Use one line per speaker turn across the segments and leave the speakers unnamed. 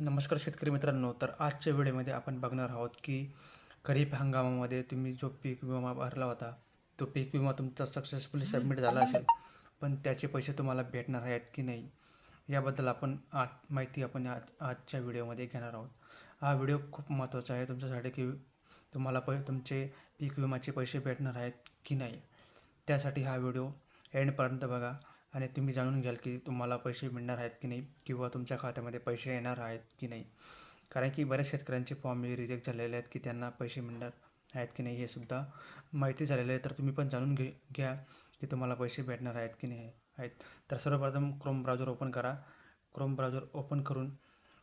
नमस्कार शेतकरी मित्रांनो तर आजच्या वेळेमध्ये आपण बघणार आहोत की खरीप हंगामामध्ये तुम्ही जो पीक विमा भरला होता तो पीक विमा तुमचा सक्सेसफुली सबमिट झाला असेल पण त्याचे पैसे तुम्हाला भेटणार आहेत की नाही याबद्दल आपण आज माहिती आपण आज आजच्या व्हिडिओमध्ये घेणार आहोत. हा व्हिडिओ खूप महत्त्वाचा आहे तुमच्यासाठी की तुम्हाला पै तुमचे पीक विमाचे पैसे भेटणार आहेत की नाही त्यासाठी हा व्हिडिओ एंडपर्यंत बघा. आणि तुम्ही जाणून घ्याल की तुम्हाला पैसे मिळणार आहेत की नाही किंवा तुमच्या खात्यामध्ये पैसे येणार आहेत की नाही. कारण की बऱ्याच शेतकऱ्यांचे फॉर्म हे रिजेक्ट झालेले आहेत की त्यांना पैसे मिळणार आहेत की नाही हे सुद्धा माहिती झालेलं आहे. तर तुम्ही पण जाणून घे घ्या की तुम्हाला पैसे भेटणार आहेत की नाही आहेत. तर सर्वप्रथम क्रोम ब्राउझर ओपन करा. क्रोम ब्राउझर ओपन करून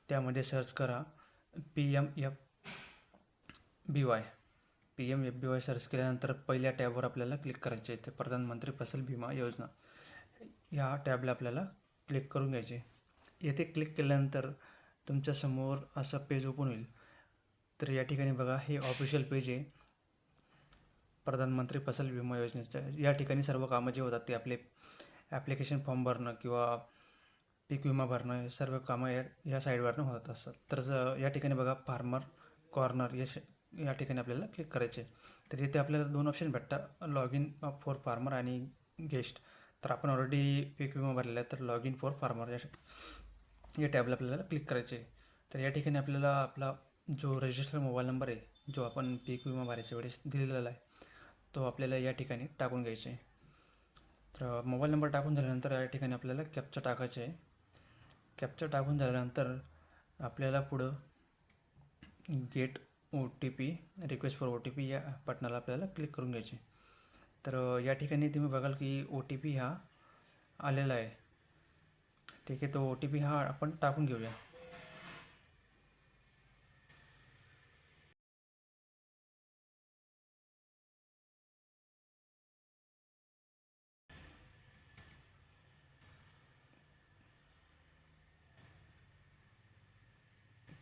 त्यामध्ये सर्च करा P M F B Y P M F B Y search केल्यानंतर पहिल्या टॅबवर आपल्याला क्लिक करायचे आहे. ते प्रधानमंत्री फसल विमा योजना. या टॅबला आपल्याला क्लिक करून घ्यायचे. येथे क्लिक केल्यानंतर तुमच्यासमोर असं पेज ओपन होईल. तर या ठिकाणी बघा हे ऑफिशियल पेज आहे. प्रधानमंत्री फसल विमा योजनेचं. या ठिकाणी सर्व कामं जे होतात ते आपले ॲप्लिकेशन फॉर्म भरणं किंवा पीक विमा भरणं हे सर्व कामं या या साईडवरनं होत असतात. तर या ठिकाणी बघा फार्मर कॉर्नर या या ठिकाणी आपल्याला क्लिक करायचे. तर इथे आपल्याला दोन ऑप्शन भेटतात. लॉग इन फॉर फार्मर आणि गेस्ट तर आपण ऑलरेडी पीक विमा भरलेला आहे तर लॉग इन फॉर फार्मर या या टॅबला आपल्याला क्लिक करायचे आहे. तर या ठिकाणी आपल्याला आपला जो रजिस्टर मोबाईल नंबर आहे जो आपण पीक विमा भरायच्या वेळेस दिलेला आहे तो आपल्याला या ठिकाणी टाकून घ्यायचे आहे. तर मोबाईल नंबर टाकून झाल्यानंतर या ठिकाणी आपल्याला कॅप्चा टाकायचे आहे. कॅप्चा टाकून झाल्यानंतर आपल्याला पुढं get O T P request for O T P या बटनाला आपल्याला क्लिक करून घ्यायचे तर या ठिकाणी तुम्ही बघाल की ओ टी पी हा आलेला आहे. ठीक आहे तो ओ टी पी हा आपण टाकून घेऊया.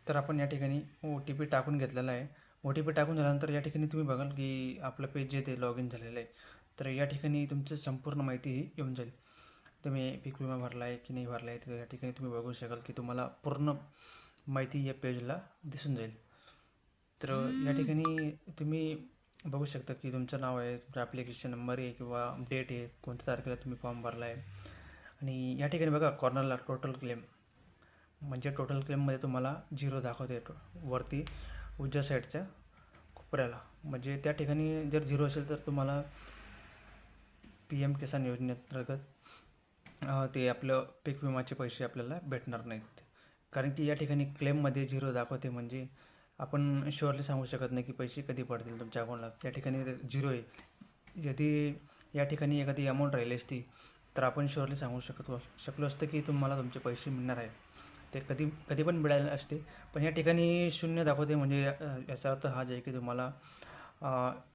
तर आपण या ठिकाणी ओ टी पी टाकून घेतलेला आहे. ओ टी पी टाकून झाल्यानंतर या ठिकाणी तुम्ही बघाल की आपलं पेज जे ते लॉग इन झालेलं आहे. तर या ठिकाणी तुमचं संपूर्ण माहिती ही येऊन जाईल. तुम्ही पीक विमा भरला आहे की नाही भरला आहे तर या ठिकाणी तुम्ही बघू शकाल की तुम्हाला पूर्ण माहिती या पेजला दिसून जाईल. तर या ठिकाणी तुम्ही बघू शकता की तुमचं नाव आहे तुमचं ॲप्लिकेशन नंबर आहे किंवा डेट आहे कोणत्या तारखेला तुम्ही फॉर्म भरला आहे आणि या ठिकाणी बघा कॉर्नरला टोटल क्लेम म्हणजे टोटल क्लेममध्ये तुम्हाला झिरो दाखवते वरती उजव्या साईडच्या कोपऱ्याला. म्हणजे त्या ठिकाणी जर झिरो असेल तर तुम्हाला पी एम किसान योजनेअंतर्गत ते आपलं पीक विमाचे पैसे आपल्याला भेटणार नाहीत. कारण की या ठिकाणी क्लेममध्ये झिरो दाखवते म्हणजे आपण शुअरली सांगू शकत नाही की पैसे कधी पडतील तुमच्या अकाउंटला त्या ठिकाणी झिरो आहे. यदि या ठिकाणी एखादी अमाऊंट राहिली असती तर आपण शुअरली सांगू शकत शकलो असतं की तुम्हाला तुमचे पैसे मिळणार आहे. ते कधी कधी पण मिळाले असते. पण या ठिकाणी शून्य दाखवते म्हणजे याचा अर्थ हाच आहे की तुम्हाला